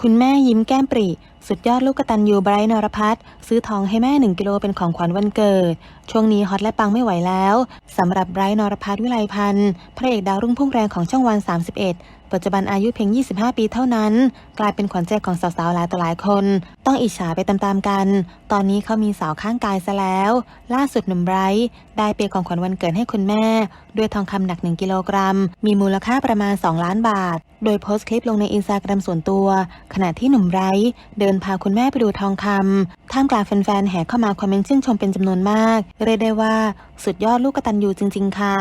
คุณแม่ยิ้มแก้มปรีสุดยอดลูกกตันยูไบรท์นรพัฒน์ซื้อทองให้แม่ 1 กิโลเป็นของขวัญวันเกิด ช่วงนี้ฮอตและปังไม่ไหวแล้วสำหรับไบรท์นรพัฒน์วิไลพันธ์พระเอกดาวรุ่งพุ่งแรงของช่องวัน 31 ปัจจุบันอายุเพียง 25 ปีเท่านั้น กลายเป็นขวัญใจของสาวๆหลายต่อหลายคน ต้องอิจฉาไปตามๆกัน ตอนนี้เขามีสาวข้างกายซะแล้ว ล่าสุดหนุ่มไบรท์ได้เปย์ของขวัญวันเกิดให้คุณแม่ ด้วยทองคำหนัก 1 กิโลกรัม มีมูลค่าประมาณ 2 ล้านบาท โดยโพสต์คลิปลงในอินสตาแกรมส่วนตัว ขณะที่หนุ่มไบรท์เดินนพาคุณแม่ไปดูทองคำท่ามกลางแฟนๆแห่เข้ามาคอมเมนต์ชื่นชมเป็นจำนวนมาก เรียกได้ว่าสุดยอดลูกกตัญญูจริง ๆ ค่ะ